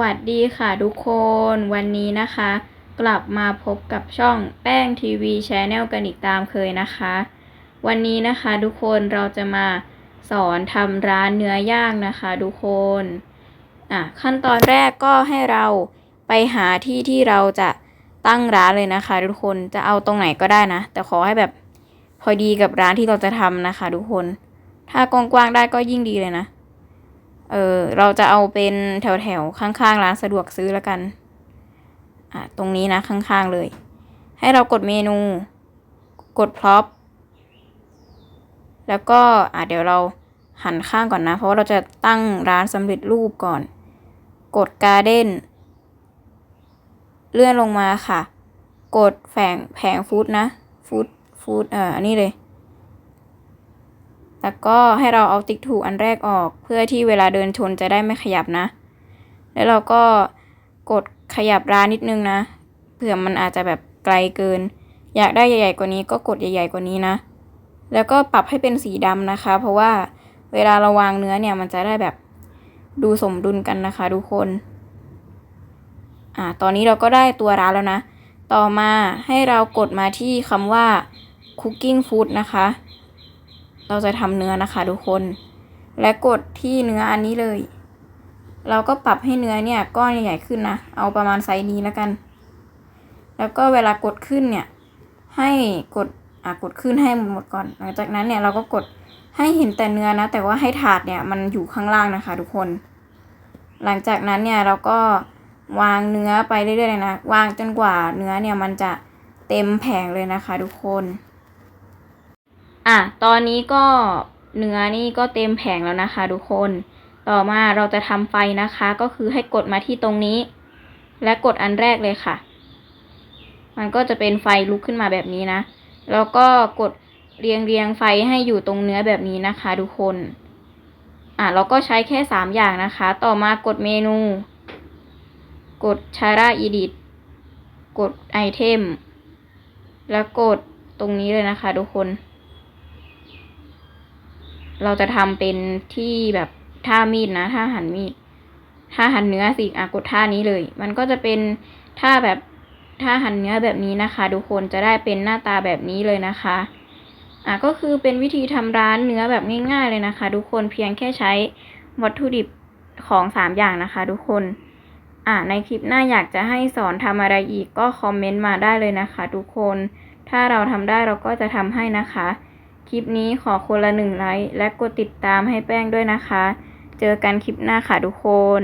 วัสดีค่ะทุกคนวันนี้นะคะ กลับมาพบกับช่องแป้งทีวีชแนลกันอีกตามเคยนะคะ วันนี้นะคะทุกคนเราจะมาสอนทำร้านเนื้อย่างนะคะทุกคนอะขั้นตอนแรกก็ให้เราไปหาที่ที่เราจะตั้งร้านเลยนะคะ ทุกคนจะเอาตรงไหนก็ได้นะ แต่ขอให้แบบพอดีกับร้านที่เราจะทำนะคะ ทุกคน ถ้ากว้างๆได้ก็ยิ่งดีเลยนะ เออเราจะเอาเป็นแถวแถวๆข้างๆร้านสะดวกซื้อแล้วกันอะตรงนี้นะข้างๆเลย ให้เรากดเมนู กดพร็อพแล้วก็อะเดี๋ยวเราหันข้างก่อนนะ เพราะว่าเราจะตั้งร้านสำเร็จรูปก่อน กดการ์เด้นเลื่อนลงมาค่ะ กดแผงแผงฟู้ดนะฟู้ดฟู้ดเอ่ออันนี้เลย แล้วก็ให้เราเอาติ๊กถูกอันแรกออก เพื่อที่เวลาเดินชนจะได้ไม่ขยับนะ แล้วเราก็กดขยับร้านนิดนึงนะ เผื่อมันอาจจะแบบไกลเกิน อยากได้ใหญ่ๆกว่านี้ก็กดใหญ่ๆกว่านี้นะ แล้วก็ปรับให้เป็นสีดำนะคะ เพราะว่าเวลาเราวางเนื้อเนี่ยมันจะได้แบบดูสมดุลกันนะคะทุกคน อ่า ตอนนี้เราก็ได้ตัวร้านแล้วนะ ต่อมาให้เรากดมาที่คำว่า cooking food นะคะ เราจะทำเนื้อนะคะทุกคน และกดที่เนื้ออันนี้เลย เราก็ปรับให้เนื้อเนี่ยก้อนใหญ่ๆขึ้นนะ เอาประมาณไซส์นี้แล้วกัน แล้วก็เวลากดขึ้นเนี่ย ให้กดอะกดขึ้นให้หมดก่อน หลังจากนั้นเนี่ยเราก็กดให้เห็นแต่เนื้อนะ แต่ว่าให้ถาดเนี่ยมันอยู่ข้างล่างนะคะทุกคน หลังจากนั้นเนี่ยเราก็วางเนื้อไปเรื่อยๆเลยนะ วางจนกว่าเนื้อเนี่ยมันจะเต็มแผงเลยนะคะทุกคน อะตอนนี้ก็เนื้อนี่ก็เต็มแผงแล้วนะคะ ทุกคน ต่อมาเราจะทำไฟนะคะ ก็คือให้กดมาที่ตรงนี้ และกดอันแรกเลยค่ะ มันก็จะเป็นไฟลุกขึ้นมาแบบนี้นะ แล้วก็กดเรียงเรียงไฟให้อยู่ตรงเนื้อแบบนี้นะคะ ทุกคน อะเราก็ใช้แค่สามอย่างนะคะ ต่อมากดเมนู กดชาร่าอีดิทกดไอเทม แล้วกดตรงนี้เลยนะคะ ทุกคน เราจะทำเป็นที่แบบท่ามีดนะท่าหันมีดท่าหันเนื้อสิอะกดท่านี้เลย มันก็จะเป็นท่าแบบท่าหันเนื้อแบบนี้นะคะทุกคนจะได้เป็นหน้าตาแบบนี้เลยนะคะอะก็คือเป็นวิธีทำร้านเนื้อแบบง่าย ๆเลยนะคะ ทุกคนเพียงแค่ใช้วัตถุดิบของสามอย่างนะคะ ทุกคนอะในคลิปหน้าอยากจะให้สอนทำอะไรอีกก็คอมเมนต์มาได้เลยนะคะ ทุกคน ถ้าเราทำได้เราก็จะทำให้นะคะ คลิปนี้ขอคนละหนึ่งไลค์และกดติดตามให้แป้งด้วยนะคะ เจอกันคลิปหน้าค่ะทุกคน